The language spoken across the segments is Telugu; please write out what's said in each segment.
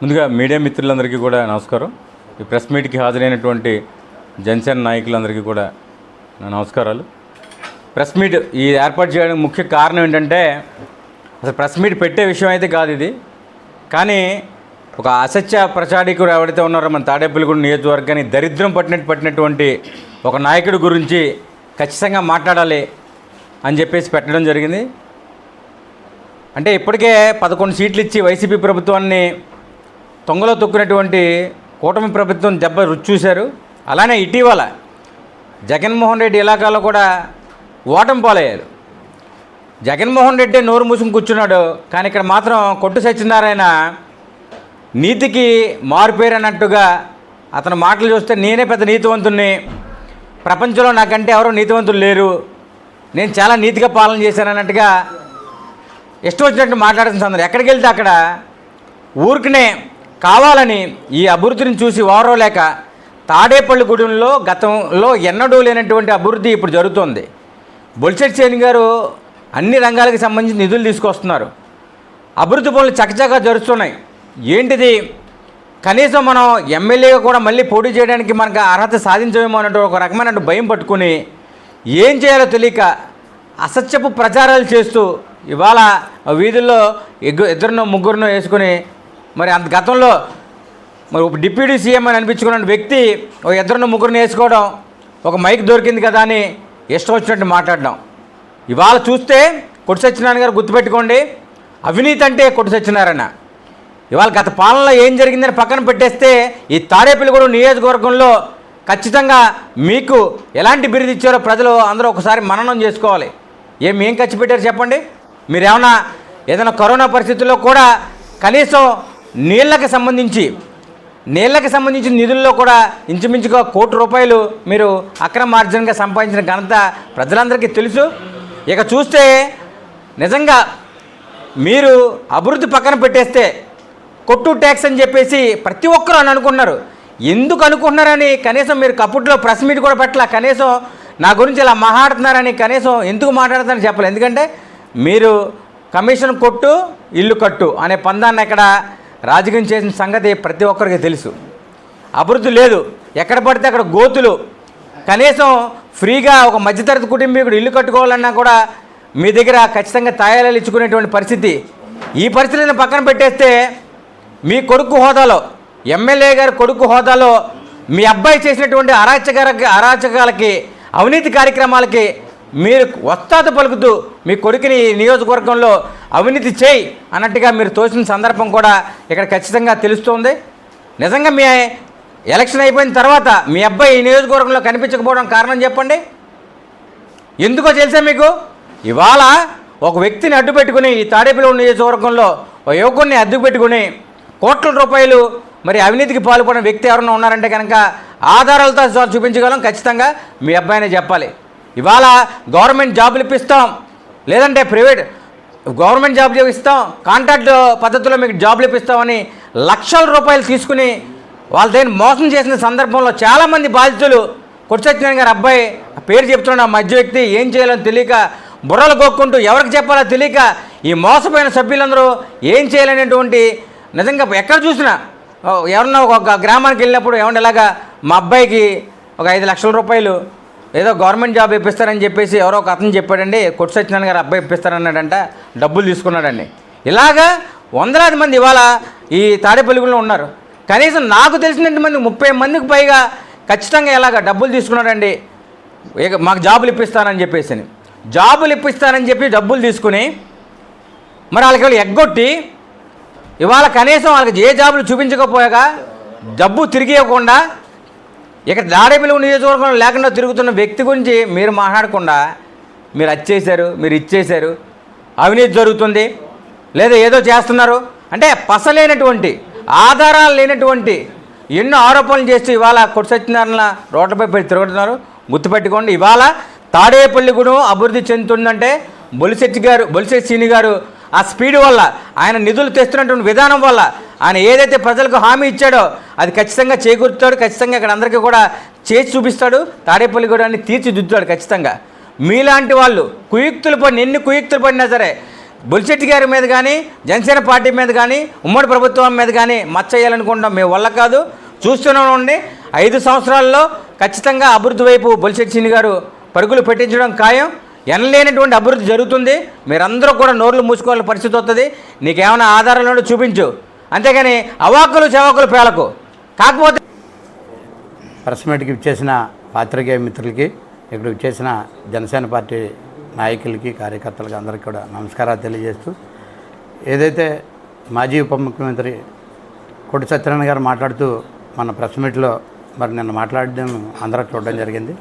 ముందుగా మీడియా మిత్రులందరికీ కూడా నమస్కారం. ఈ ప్రెస్ మీట్కి హాజరైనటువంటి జనసేన నాయకులందరికీ కూడా నా నమస్కారాలు. ప్రెస్ మీట్ ఈ ఏర్పాటు చేయడానికి ముఖ్య కారణం ఏంటంటే అసలు ప్రెస్ మీట్ పెట్టే విషయం అయితే కాదు ఇది. కానీ ఒక అసత్య ప్రచారకుడు ఎవరైతే ఉన్నారో మన తాడేపల్లిగూడ నియోజకవర్గాన్ని దరిద్రం పట్టినట్టు పట్టినటువంటి ఒక నాయకుడి గురించి ఖచ్చితంగా మాట్లాడాలి అని చెప్పేసి పెట్టడం జరిగింది. అంటే ఇప్పటికే పదకొండు సీట్లు ఇచ్చి వైసీపీ ప్రభుత్వాన్ని తొంగలో తొక్కినటువంటి కూటమి ప్రభుత్వం దెబ్బ రుచి చూశారు. అలానే ఇటీవల జగన్మోహన్ రెడ్డి ఇలాకాలో కూడా ఓటమి పాలయ్యారు. జగన్మోహన్ రెడ్డి నోరు మూసుకుని కూర్చున్నాడు కానీ ఇక్కడ మాత్రం కొట్టు సత్యనారాయణ నీతికి మారుపేరన్నట్టుగా అతని మాటలు చూస్తే నేనే పెద్ద నీతివంతుణ్ణి. ప్రపంచంలో నాకంటే ఎవరో నీతివంతులు లేరు. నేను చాలా నీతిగా పాలన చేశాను అన్నట్టుగా ఇష్టం వచ్చినట్టు మాట్లాడుతున్న సందర్భం. ఎక్కడికి వెళ్తే అక్కడ ఊరికనే కావాలని ఈ అభివృద్ధిని చూసి ఓరవలేక తాడేపల్లిగూడెంలో గతంలో ఎన్నడూ లేనటువంటి అభివృద్ధి ఇప్పుడు జరుగుతుంది. బొల్చెట్ సేని గారు అన్ని రంగాలకు సంబంధించి నిధులు తీసుకొస్తున్నారు. అభివృద్ధి పనులు చకచకా జరుగుతున్నాయి. ఏంటిది? కనీసం మనం ఎమ్మెల్యేగా కూడా మళ్ళీ పోటీ చేయడానికి మనకు అర్హత సాధించమేమో అన్నట్టు ఒక రకమైన భయం పట్టుకుని ఏం చేయాలో తెలియక అసత్యపు ప్రచారాలు చేస్తూ ఇవాళ వీధుల్లో ఎగ్గు ఇద్దరినో ముగ్గురునో వేసుకుని మరి అంత గతంలో మరి ఒక డిప్యూటీ సీఎం అని అనిపించుకున్న వ్యక్తి ఒక ఇద్దరున్న ముగ్గురిని వేసుకోవడం ఒక మైక్ దొరికింది కదా అని ఇష్టం వచ్చినట్టు మాట్లాడడం. ఇవాళ చూస్తే కొట్టు సత్యనారాయణ గారు గుర్తుపెట్టుకోండి అవినీతి అంటే కొట్టు సత్యనారాయణ. ఇవాళ గత పాలనలో ఏం జరిగిందని పక్కన పెట్టేస్తే ఈ తాడేపల్లిగూడెం నియోజకవర్గంలో ఖచ్చితంగా మీకు ఎలాంటి బిరుదు ఇచ్చారో ప్రజలు అందరూ ఒకసారి మననం చేసుకోవాలి. ఏం ఏం ఖర్చు పెట్టారు చెప్పండి? మీరు ఏమైనా ఏదైనా కరోనా పరిస్థితుల్లో కూడా కనీసం నీళ్ళకి సంబంధించి నీళ్ళకి సంబంధించిన నిధుల్లో కూడా ఇంచుమించుగా కోటి రూపాయలు మీరు అక్రమ మార్జన్గా సంపాదించిన ఘనత ప్రజలందరికీ తెలుసు. ఇక చూస్తే నిజంగా మీరు అభివృద్ధి పక్కన పెట్టేస్తే కొట్టు ట్యాక్స్ అని చెప్పేసి ప్రతి ఒక్కరూ అని అనుకున్నారు ఎందుకు అనుకుంటున్నారని కనీసం మీరు కప్పుట్లో ప్రెస్ మీట్ కూడా పెట్టాల? కనీసం నా గురించి ఇలా మాట్లాడుతున్నారని కనీసం ఎందుకు మాట్లాడుతున్నారని చెప్పలేదు ఎందుకంటే మీరు కమిషన్ కొట్టు ఇల్లు కట్టు అనే పందాన్ని ఇక్కడ రాజకీయం చేసిన సంగతి ప్రతి ఒక్కరికి తెలుసు. అభివృద్ధి లేదు. ఎక్కడ పడితే అక్కడ గోతులు. కనీసం ఫ్రీగా ఒక మధ్యతరగతి కుటుంబీకుడు ఇల్లు కట్టుకోవాలన్నా కూడా మీ దగ్గర ఖచ్చితంగా తాయాలాలు ఇచ్చుకునేటువంటి పరిస్థితి. ఈ పరిస్థితిని పక్కన పెట్టేస్తే మీ కొడుకు హోదాలో ఎమ్మెల్యే గారి కొడుకు హోదాలో మీ అబ్బాయి చేసినటువంటి అరాచకాల అరాచకాలకి అవినీతి కార్యక్రమాలకి మీరు వస్తాత పలుకుతూ మీ కొడుకుని ఈ నియోజకవర్గంలో అవినీతి చేయి అన్నట్టుగా మీరు తోసిన సందర్భం కూడా ఇక్కడ ఖచ్చితంగా తెలుస్తోంది. నిజంగా మీ ఎలక్షన్ అయిపోయిన తర్వాత మీ అబ్బాయి ఈ నియోజకవర్గంలో కనిపించకపోవడం కారణం చెప్పండి. ఎందుకో తెలుసా మీకు? ఇవాళ ఒక వ్యక్తిని అడ్డు పెట్టుకుని ఈ తాడేపల్లి నియోజకవర్గంలో ఒక యువకుడిని అడ్డు పెట్టుకుని కోట్ల రూపాయలు మరి అవినీతికి పాల్పడిన వ్యక్తి ఎవరైనా ఉన్నారంటే కనుక ఆధారాలతో చూపించగలం. ఖచ్చితంగా మీ అబ్బాయినే చెప్పాలి. ఇవాళ గవర్నమెంట్ జాబులు ఇప్పిస్తాం. లేదంటే ప్రైవేట్ గవర్నమెంట్ జాబ్ ఇస్తాం. కాంట్రాక్ట్ పద్ధతిలో మీకు జాబులు ఇప్పిస్తామని లక్షల రూపాయలు తీసుకుని వాళ్ళ దగ్గర మోసం చేసిన సందర్భంలో చాలామంది బాధితులు కొట్టిసత్యనారాయణ గారు అబ్బాయి పేరు చెప్తున్న మధ్య వ్యక్తి ఏం చేయాలో తెలియక బుర్రలు కొక్కుంటూ ఎవరికి చెప్పాలో తెలియక ఈ మోసపోయిన సభ్యులందరూ ఏం చేయాలనేటువంటి నిజంగా ఎక్కడ చూసినా ఎవరన్నా ఒక గ్రామానికి వెళ్ళినప్పుడు ఏమన్నా ఇలాగా మా అబ్బాయికి ఒక ఐదు లక్షల రూపాయలు ఏదో గవర్నమెంట్ జాబ్ ఇప్పిస్తారని చెప్పేసి ఎవరో ఒక అతను చెప్పాడండి కొట్టు సత్యనారాయణ గారు అబ్బాయి ఇప్పిస్తారన్నాడంట డబ్బులు తీసుకున్నాడండి. ఇలాగా వందలాది మంది ఇవాళ ఈ తాడేపల్లిగుల్లో ఉన్నారు. కనీసం నాకు తెలిసినంత మంది ముప్పై మందికి పైగా ఖచ్చితంగా ఇలాగ డబ్బులు తీసుకున్నాడండి ఇక మాకు జాబులు ఇప్పిస్తానని చెప్పేసి. జాబులు ఇప్పిస్తానని చెప్పి డబ్బులు తీసుకుని మరి వాళ్ళకి వాళ్ళు ఎగ్గొట్టి ఇవాళ కనీసం వాళ్ళకి ఏ జాబులు చూపించకపోయాక డబ్బు తిరిగి ఇవ్వకుండా ఇక దాడేపల్లి నియోజకవర్గం లేకుండా తిరుగుతున్న వ్యక్తి గురించి మీరు మాట్లాడకుండా మీరు వచ్చేసారు మీరు ఇచ్చేశారు అవినీతి జరుగుతుంది లేదా ఏదో చేస్తున్నారు. అంటే పసలేనటువంటి ఆధారాలు లేనటువంటి ఎన్నో ఆరోపణలు చేస్తూ ఇవాళ కొట్టు సత్యనారాయణ రోడ్లపై పెట్టి తిరుగుతున్నారు. గుర్తుపెట్టుకోండి ఇవాళ తాడేపల్లి కూడా అభివృద్ధి చెందుతుందంటే బొలిశెట్టి గారు బొలిశెట్టి సీని గారు ఆ స్పీడ్ వల్ల ఆయన నిధులు తెస్తున్నటువంటి విధానం వల్ల ఆయన ఏదైతే ప్రజలకు హామీ ఇచ్చాడో అది ఖచ్చితంగా చేకూరుతాడు ఖచ్చితంగా ఇక్కడ అందరికీ కూడా చేసి చూపిస్తాడు. తాడేపల్లిగూడాన్ని తీర్చిదిద్దుతాడు ఖచ్చితంగా. మీలాంటి వాళ్ళు కుయుక్తులు పడిన ఎన్ని కుయుక్తులు పడినా సరే బుల్చెట్టి గారి మీద కానీ జనసేన పార్టీ మీద కానీ ఉమ్మడి ప్రభుత్వం మీద కానీ మచ్చయ్యాలనుకుంటాం మేము వల్ల కాదు. చూస్తూనే ఉండి ఐదు సంవత్సరాల్లో ఖచ్చితంగా అభివృద్ధి వైపు బొలిశెట్టి గారు పరుగులు పెట్టించడం ఖాయం. ఎనలేనటువంటి అభివృద్ధి జరుగుతుంది. మీరందరూ కూడా నోర్లు మూసుకోవాలని పరిస్థితి వస్తుంది నీకేమైనా ఆధారాలు చూపించు. అంతేగాని అవాకులు చవాకులు పేలకు. కాకపోతే ప్రెస్ మీట్కి ఇచ్చేసిన పాత్రికేయ మిత్రులకి ఇక్కడ ఇచ్చేసిన జనసేన పార్టీ నాయకులకి కార్యకర్తలకి అందరికీ కూడా నమస్కారాలు తెలియజేస్తూ ఏదైతే మాజీ ఉప ముఖ్యమంత్రి కొట్టి సత్యనారాయణ గారు మాట్లాడుతూ మన ప్రెస్ మీట్లో మరి నిన్న మాట్లాడడం అందరూ చూడడం జరిగింది.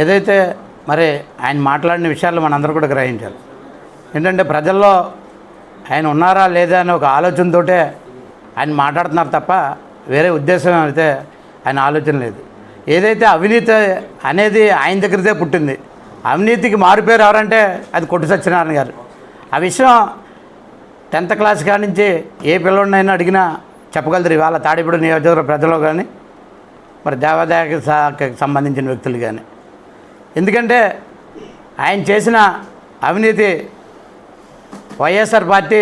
ఏదైతే మరి ఆయన మాట్లాడిన విషయాలు మనందరూ కూడా గ్రహించాలి. ఏంటంటే ప్రజల్లో ఆయన ఉన్నారా లేదా అని ఒక ఆలోచనతోటే ఆయన మాట్లాడుతున్నారు తప్ప వేరే ఉద్దేశం అయితే ఆయన ఆలోచన లేదు. ఏదైతే అవినీతి అనేది ఆయన దగ్గరదే పుట్టింది అవినీతికి మారిపోయారు ఎవరంటే అది కొట్టు సత్యనారాయణ గారు. ఆ విషయం టెన్త్ క్లాస్ కాడి నుంచి ఏ పిల్లడినైనా అడిగినా చెప్పగలరు ఇవాళ తాడిపూడి నియోజకవర్గ ప్రజలు కానీ మరి దేవాదాయక సంబంధించిన వ్యక్తులు కానీ ఎందుకంటే ఆయన చేసిన అవినీతి వైఎస్ఆర్ పార్టీ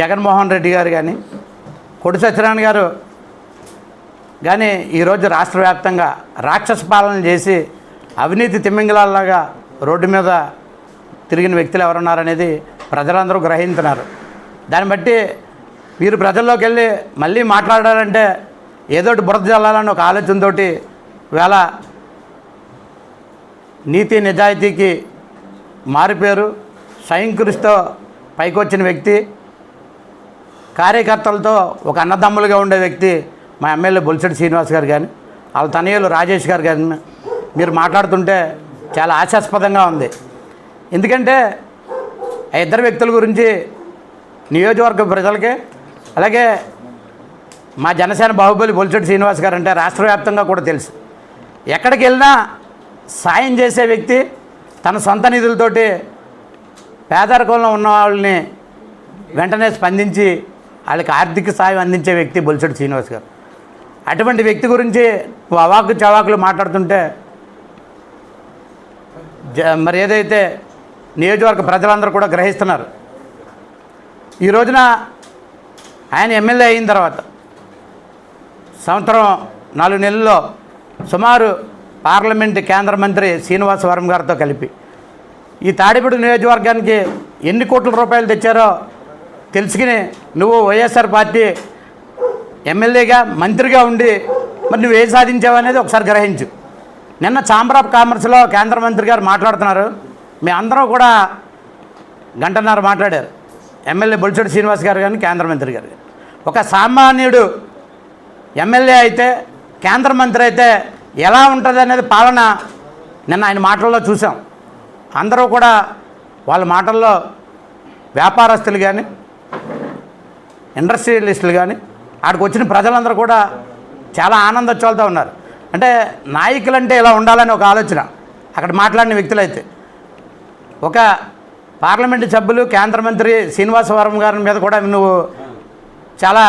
జగన్మోహన్ రెడ్డి గారు కానీ కొడి సత్యనారాయణ గారు కానీ ఈరోజు రాష్ట్ర వ్యాప్తంగా రాక్షస పాలన చేసి అవినీతి తిమ్మింగలాల్లాగా రోడ్డు మీద తిరిగిన వ్యక్తులు ఎవరున్నారనేది ప్రజలందరూ గ్రహించున్నారు దాన్ని బట్టి మీరు ప్రజల్లోకి వెళ్ళి మళ్ళీ మాట్లాడాలంటే ఏదోటి బురద జల్లాలని ఒక ఆలోచనతోటి వేళ నీతి నిజాయితీకి మారిపోయారు. సైంకృష్తో పైకొచ్చిన వ్యక్తి కార్యకర్తలతో ఒక అన్నదమ్ములుగా ఉండే వ్యక్తి మా ఎమ్మెల్యే బొలిశెట్టి శ్రీనివాస్ గారు కానీ వాళ్ళ తనయులు రాజేష్ గారు కానీ మీరు మాట్లాడుతుంటే చాలా ఆశాస్పదంగా ఉంది. ఎందుకంటే ఆ ఇద్దరు వ్యక్తుల గురించి నియోజకవర్గ ప్రజలకి అలాగే మా జనసేన బాహుబలి బొలిశెట్టి శ్రీనివాస్ గారు అంటే రాష్ట్ర వ్యాప్తంగా కూడా తెలుసు. ఎక్కడికి వెళ్ళినా సాయం చేసే వ్యక్తి తన సొంత నిధులతోటి పేదరికంలో ఉన్న వాళ్ళని వెంటనే స్పందించి వాళ్ళకి ఆర్థిక సాయం అందించే వ్యక్తి బొలిశెట్టి శ్రీనివాస్ గారు. అటువంటి వ్యక్తి గురించి అవాకు చవాకులు మాట్లాడుతుంటే జ మరి ఏదైతే నియోజకవర్గ ప్రజలందరూ కూడా గ్రహిస్తున్నారు. ఈ రోజున ఆయన ఎమ్మెల్యే అయిన తర్వాత సంవత్సరం నాలుగు నెలల్లో సుమారు పార్లమెంట్ కేంద్ర మంత్రి శ్రీనివాసవరం గారితో కలిపి ఈ తాడిపూడి నియోజకవర్గానికి ఎన్ని కోట్ల రూపాయలు తెచ్చారో తెలుసుకుని నువ్వు వైఎస్ఆర్ పార్టీ ఎమ్మెల్యేగా మంత్రిగా ఉండి మరి నువ్వు ఏం సాధించావు అనేది ఒకసారి గ్రహించు. నిన్న ఛాంబర్ ఆఫ్ కామర్స్లో కేంద్ర మంత్రి గారు మాట్లాడుతున్నారు. మీ అందరూ కూడా గంటన్నర మాట్లాడారు. ఎమ్మెల్యే బొలిశెట్టి శ్రీనివాస్ గారు కానీ కేంద్ర మంత్రి గారు ఒక సామాన్యుడు ఎమ్మెల్యే అయితే కేంద్ర మంత్రి అయితే ఎలా ఉంటుంది అనేది పాలన నిన్న ఆయన మాటల్లో చూసాం. అందరూ కూడా వాళ్ళ మాటల్లో వ్యాపారస్తులు కానీ ఇండస్ట్రియలిస్టులు కానీ ఆడికి వచ్చిన ప్రజలందరూ కూడా చాలా ఆనందోత్సవాలతో ఉన్నారు. అంటే నాయకులంటే ఇలా ఉండాలని ఒక ఆలోచన. అక్కడ మాట్లాడిన వ్యక్తులైతే. ఒక పార్లమెంటు సభ్యులు కేంద్ర మంత్రి శ్రీనివాసవరం గారి మీద కూడా నువ్వు చాలా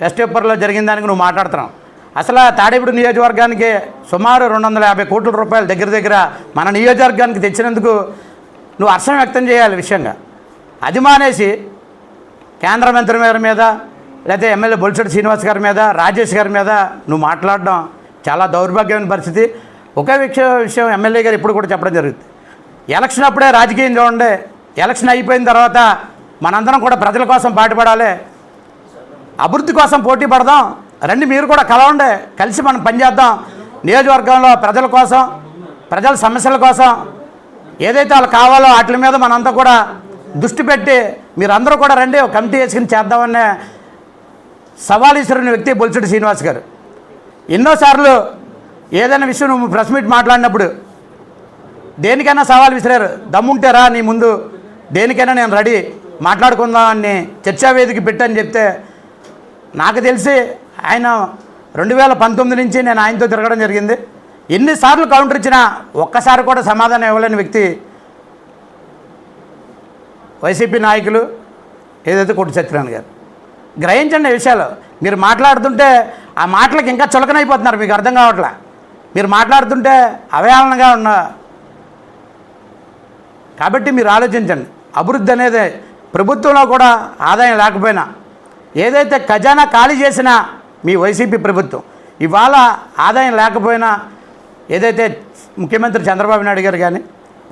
వెస్ట్ పేపర్లో జరిగిన దానికి నువ్వు మాట్లాడుతున్నావు. అసలు తాడేపూడి నియోజకవర్గానికి సుమారు రెండు వందల యాభై కోట్ల రూపాయలు దగ్గర దగ్గర మన నియోజకవర్గానికి తెచ్చినందుకు నువ్వు హర్షం వ్యక్తం చేయాలి విషయంగా. అది మానేసి కేంద్ర మంత్రి గారి మీద లేకపోతే ఎమ్మెల్యే బొలిశెట్టి శ్రీనివాస్ గారి మీద రాజేష్ గారి మీద నువ్వు మాట్లాడడం చాలా దౌర్భాగ్యమైన పరిస్థితి. ఒకే విషయం విషయం ఎమ్మెల్యే గారు ఇప్పుడు కూడా చెప్పడం జరుగుతుంది. ఎలక్షన్ అప్పుడే రాజకీయం చూడండి. ఎలక్షన్ అయిపోయిన తర్వాత మనందరం కూడా ప్రజల కోసం పాటుపడాలి. అభివృద్ధి కోసం పోటీ పడదాం. రండి మీరు కూడా కలవండి. కలిసి మనం పనిచేద్దాం నియోజకవర్గంలో ప్రజల కోసం ప్రజల సమస్యల కోసం ఏదైతే వాళ్ళు కావాలో వాటి మీద మనంతా కూడా దృష్టి పెట్టి మీరందరూ కూడా రండి ఒక కమిటీ వేసుకుని చేద్దామనే సవాలీశ్వరుని వ్యక్తి బొలిశెట్టి శ్రీనివాస్ గారు. ఎన్నోసార్లు ఏదైనా విషయం నువ్వు ప్రెస్ మీట్ మాట్లాడినప్పుడు దేనికైనా సవాల్ విసిరారు. దమ్ముంటారా నీ ముందు దేనికైనా నేను రెడీ మాట్లాడుకుందాం అని చర్చా వేదిక పెట్టని చెప్తే నాకు తెలిసి ఆయన రెండు వేల పంతొమ్మిది నుంచి నేను ఆయనతో తిరగడం జరిగింది. ఎన్నిసార్లు కౌంటర్ ఇచ్చినా ఒక్కసారి కూడా సమాధానం ఇవ్వలేని వ్యక్తి వైసీపీ నాయకులు ఏదైతే కొట్టు సత్యనారాయణ గారు. గ్రహించండి విషయాలు. మీరు మాట్లాడుతుంటే ఆ మాటలకు ఇంకా చులకనైపోతున్నారు మీకు అర్థం కావట్లే. మీరు మాట్లాడుతుంటే అవయాలనగా ఉన్న కాబట్టి మీరు ఆలోచించండి. అభివృద్ధి అనేది ప్రభుత్వంలో కూడా ఆదాయం లేకపోయినా ఏదైతే ఖజానా ఖాళీ చేసినా మీ వైసీపీ ప్రభుత్వం. ఇవాళ ఆదాయం లేకపోయినా ఏదైతే ముఖ్యమంత్రి చంద్రబాబు నాయుడు గారు కానీ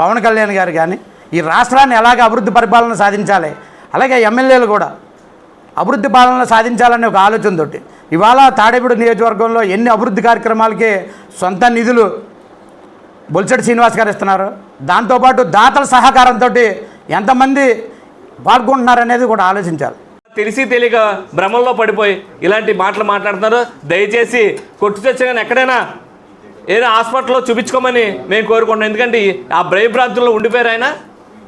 పవన్ కళ్యాణ్ గారు కానీ ఈ రాష్ట్రాన్ని ఎలాగ అభివృద్ధి పరిపాలన సాధించాలి అలాగే ఎమ్మెల్యేలు కూడా అభివృద్ధి పాలన సాధించాలనే ఒక ఆలోచనతోటి ఇవాళ తాడేపూడి నియోజకవర్గంలో ఎన్ని అభివృద్ధి కార్యక్రమాలకి సొంత నిధులు బొల్సడి శ్రీనివాస్ గారు ఇస్తున్నారు. దాంతోపాటు దాతల సహకారంతో ఎంతమంది పాల్గొంటున్నారనేది కూడా ఆలోచించాలి. తెలిసి తెలియక భ్రమంలో పడిపోయి ఇలాంటి మాటలు మాట్లాడుతున్నారు. దయచేసి కొట్టు తెచ్చగానే ఎక్కడైనా ఏదో హాస్పిటల్లో చూపించుకోమని మేము కోరుకుంటున్నాం. ఎందుకంటే ఆ భయభ్రాంతుల్లో ఉండిపోయారు ఆయన.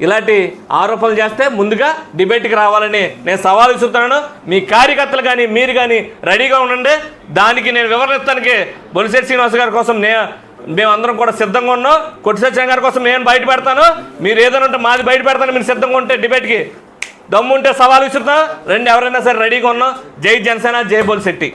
ఇలాంటి ఆరోపణలు చేస్తే ముందుగా డిబేట్కి రావాలని నేను సవాల్ ఇస్తున్నాను మీ కార్యకర్తలు కానీ మీరు కానీ రెడీగా ఉండండి. దానికి నేను వివరణ ఇస్తానికి బొలిశెట్టి శ్రీనివాస్ గారి కోసం నే మేమందరం కూడా సిద్ధంగా ఉన్నాం. కొట్టి సత్యం గారి కోసం నేను బయట పెడతాను. మీరు ఏదైనా ఉంటే మాది బయట పెడతాను. మీరు సిద్ధంగా ఉంటే డిబేట్కి దమ్ముంటే సవాల్ విసురుతా రెండు ఎవరైనా సరే రెడీగా ఉన్నాం. జై జనసేన జై బోల్ శెట్టి.